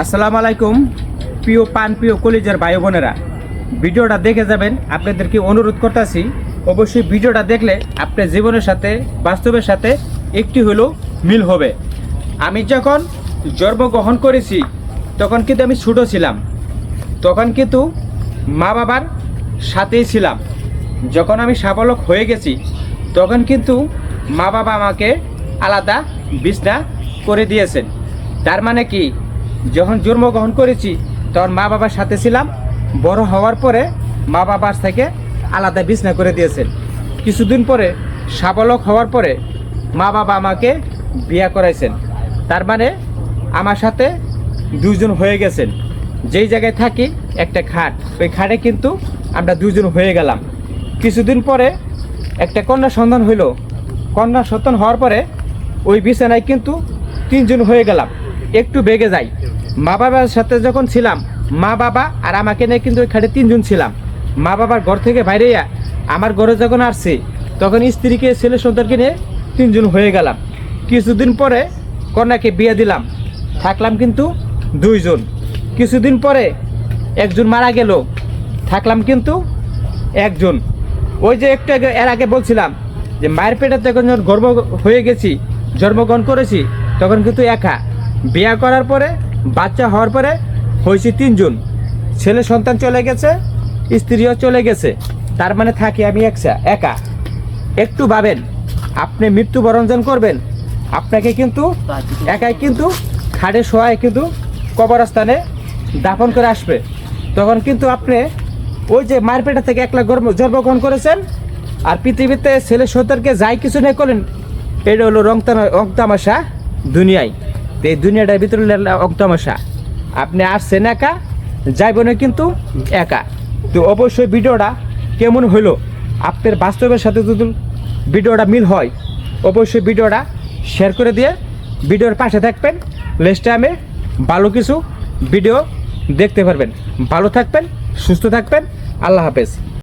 আসসালামু আলাইকুম, প্রিয় পান, প্রিয় কলিজার ভাই বোনেরা। ভিডিওটা দেখে যাবেন, আপনাদেরকে অনুরোধ করতেছি, অবশ্যই ভিডিওটা দেখলে আপনার জীবনের সাথে, বাস্তবের সাথে একটি হলেও মিল হবে। আমি যখন জন্মগ্রহণ করেছি, তখন কিন্তু আমি ছোটো ছিলাম। তখন কিন্তু মা বাবার সাথেই ছিলাম। যখন আমি সাবলক হয়ে গেছি, তখন কিন্তু মা বাবা আমাকে আলাদা বিছনা করে দিয়েছেন। তার মানে কি? যখন জন্মগ্রহণ করেছি, তখন মা বাবার সাথে ছিলাম। বড় হওয়ার পরে মা বাবার থেকে আলাদা বিছনা করে দিয়েছেন। কিছুদিন পরে, সাবলক হওয়ার পরে মা বাবা আমাকে বিয়া করাইছেন। তার মানে আমার সাথে দুজন হয়ে গেছেন। যেই জায়গায় থাকি, একটা খাট। ওই খাটে কিন্তু আমরা দুজন হয়ে গেলাম। কিছুদিন পরে একটা কন্যা সন্তান হইল। কন্যা সন্তান হওয়ার পরে ওই বিছানায় কিন্তু তিনজন হয়ে গেলাম। একটু বেগে যাই। মা বাবার সাথে যখন ছিলাম, মা বাবা আর আমাকে নিয়ে কিন্তু ওই খাটে তিনজন ছিলাম। মা বাবার ঘর থেকে বাইরে আমার ঘরে যখন আসছি, তখন স্ত্রীকে, ছেলে সন্তানকে নিয়ে তিনজন হয়ে গেলাম। কিছুদিন পরে কন্যাকে বিয়ে দিলাম। থাকলাম কিন্তু দুইজন। কিছুদিন পরে একজন মারা গেল। থাকলাম কিন্তু একজন। ওই যে একটু এর আগে বলছিলাম যে মায়ের পেটে যখন যখন গর্ভ হয়ে গেছি, জন্মগ্রহণ করেছি, তখন কিন্তু একা। বিয়ে করার পরে বাচ্চা হওয়ার পরে হয়েছে তিনজন। ছেলে সন্তান চলে গেছে, স্ত্রীও চলে গেছে। তার মানে থাকি আমি একসা, একা। একটু ভাবেন, আপনি মৃত্যুবরণ যখন করবেন, আপনাকে কিন্তু একাই কিন্তু খাটে শোয়ায় কিন্তু কবরস্থানে দাফন করে আসবে। তখন কিন্তু আপনি ওই যে মারপেটা থেকে একলা জন্মগ্রহণ করেছেন আর পৃথিবীতে ছেলে সন্তানকে যাই কিছু নেই করেন এটা হলো রং রং তামাশা দুনিয়ায়। তো এই দুনিয়াটার ভিতরে হলো আপনি আসছেন একা যাইবেন কিন্তু একা। তো অবশ্যই ভিডিওটা কেমন হলো আপনার বাস্তবের সাথে যদি ভিডিওটা মিল হয়, অবশ্যই ভিডিওটা শেয়ার করে দিয়ে ভিডিওর পাশে থাকবেন। নেক্সট টাইমে ভালো কিছু ভিডিও দেখতে পারবেন। ভালো থাকবেন, সুস্থ থাকবেন। আল্লাহ হাফেজ।